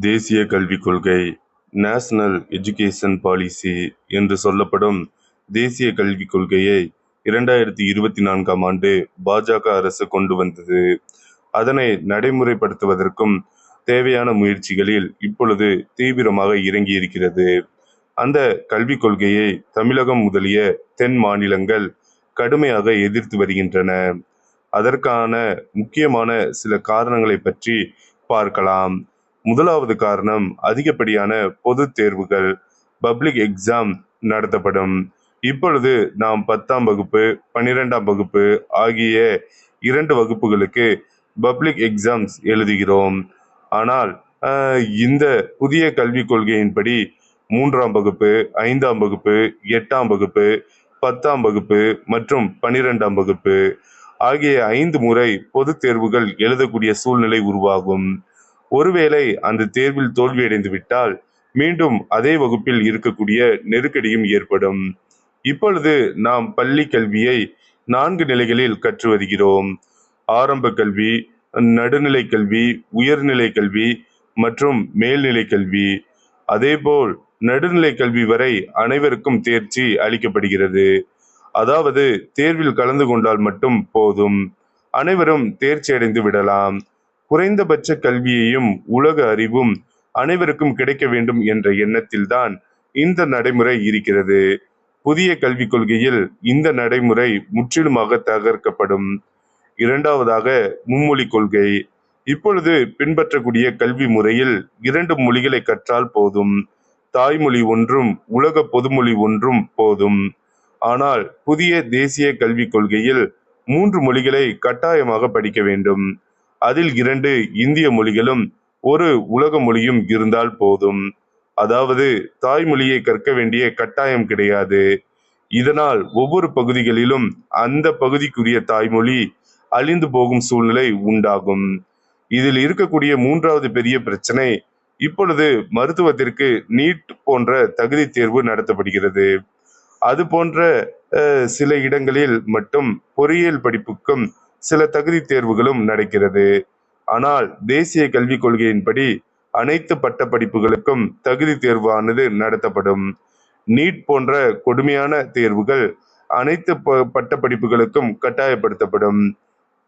தேசிய கல்விக் கொள்கை நேஷனல் எஜுகேஷன் பாலிசி என்று சொல்லப்படும் தேசிய கல்விக் கொள்கையை இரண்டாயிரத்தி இருபத்தி நான்காம் ஆண்டு பாஜக அரசு கொண்டு வந்தது. அதனை நடைமுறைப்படுத்துவதற்கும் தேவையான முயற்சிகளில் இப்பொழுது தீவிரமாக இறங்கியிருக்கிறது. அந்த கல்விக் கொள்கையை தமிழகம் முதலிய தென் மாநிலங்கள் கடுமையாக எதிர்த்து வருகின்றன. அதற்கான முக்கியமான சில காரணங்களை பற்றி பார்க்கலாம். முதலாவது காரணம் அதிகப்படியான பொது தேர்வுகள் பப்ளிக் எக்ஸாம் நடத்தப்படும். இப்பொழுது நாம் பத்தாம் வகுப்பு பன்னிரெண்டாம் வகுப்பு ஆகிய இரண்டு வகுப்புகளுக்கு பப்ளிக் எக்ஸாம்ஸ் எழுதுகிறோம். ஆனால் இந்த புதிய கல்விக் கொள்கையின்படி மூன்றாம் வகுப்பு ஐந்தாம் வகுப்பு எட்டாம் வகுப்பு பத்தாம் வகுப்பு மற்றும் பன்னிரெண்டாம் வகுப்பு ஆகிய ஐந்து முறை பொது தேர்வுகள் எழுதக்கூடிய சூழ்நிலை உருவாகும். ஒருவேளை அந்த தேர்வில் தோல்வியடைந்து விட்டால் மீண்டும் அதே வகுப்பில் இருக்கக்கூடிய நெருக்கடியும் ஏற்படும். இப்பொழுது நாம் பள்ளி கல்வியை நான்கு நிலைகளில் கற்று வருகிறோம். ஆரம்ப கல்வி நடுநிலை கல்வி உயர்நிலை கல்வி மற்றும் மேல்நிலை கல்வி. அதேபோல் நடுநிலை கல்வி வரை அனைவருக்கும் தேர்ச்சி அளிக்கப்படுகிறது. அதாவது தேர்வில் கலந்து கொண்டால் மட்டும் போதும். அனைவரும் தேர்ச்சி அடைந்து விடலாம். குறைந்தபட்ச கல்வியையும் உலக அறிவும் அனைவருக்கும் கிடைக்க வேண்டும் என்ற எண்ணத்தில்தான் இந்த நடைமுறை இருக்கிறது. புதிய கல்விக் கொள்கையில் இந்த நடைமுறை முற்றிலுமாக தகர்க்கப்படும். இரண்டாவதாக மும்மொழி கொள்கை. இப்பொழுது பின்பற்றக்கூடிய கல்வி முறையில் இரண்டு மொழிகளை கற்றால் போதும். தாய்மொழி ஒன்றும் உலக பொதுமொழி ஒன்றும் போதும். ஆனால் புதிய தேசிய கல்விக் கொள்கையில் மூன்று மொழிகளை கட்டாயமாக படிக்க வேண்டும். அதில் இரண்டு இந்திய மொழிகளும் ஒரு உலக மொழியும் இருந்தால் போதும். அதாவது தாய்மொழியை கற்க வேண்டிய கட்டாயம் கிடையாது. இதனால் ஒவ்வொரு பகுதிகளிலும் அந்த பகுதிக்குரிய தாய்மொழி அழிந்து போகும் சூழ்நிலை உண்டாகும். இதில் இருக்கக்கூடிய மூன்றாவது பெரிய பிரச்சனை இப்பொழுது மருத்துவத்திற்கு நீட் போன்ற தகுதி தேர்வு நடத்தப்படுகிறது. அது போன்ற சில இடங்களில் மட்டும் பொறியியல் படிப்புக்கும் சில தகுதி தேர்வுகளும் நடக்கிறது. ஆனால் தேசிய கல்விக் கொள்கையின்படி அனைத்து பட்ட படிப்புகளுக்கும் தகுதி தேர்வானது நடத்தப்படும். நீட் போன்ற கொடுமையான தேர்வுகள் அனைத்து ப- பட்ட படிப்புகளுக்கும் கட்டாயப்படுத்தப்படும்.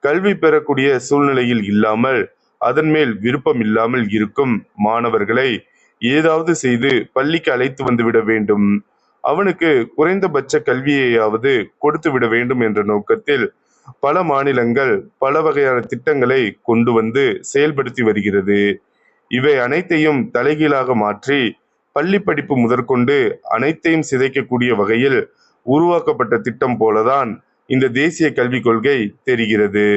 கல்வி பெறக்கூடிய சூழ்நிலையில் இல்லாமல் அதன் மேல் விருப்பம் இல்லாமல் இருக்கும் மாணவர்களை ஏதாவது செய்து பள்ளிக்கு அழைத்து வந்து விட வேண்டும். அவனுக்கு குறைந்தபட்ச கல்வியையாவது கொடுத்து விட வேண்டும் என்ற நோக்கத்தில் பல மாநிலங்கள் பல வகையான திட்டங்களை கொண்டு வந்து செயல்படுத்தி வருகிறது. இவை அனைத்தையும் தலைகீழாக மாற்றி பள்ளி படிப்பு முதற்கொண்டு அனைத்தையும் சிதைக்கக்கூடிய வகையில் உருவாக்கப்பட்ட திட்டம் போலதான் இந்த தேசிய கல்விக் கொள்கை தெரிகிறது.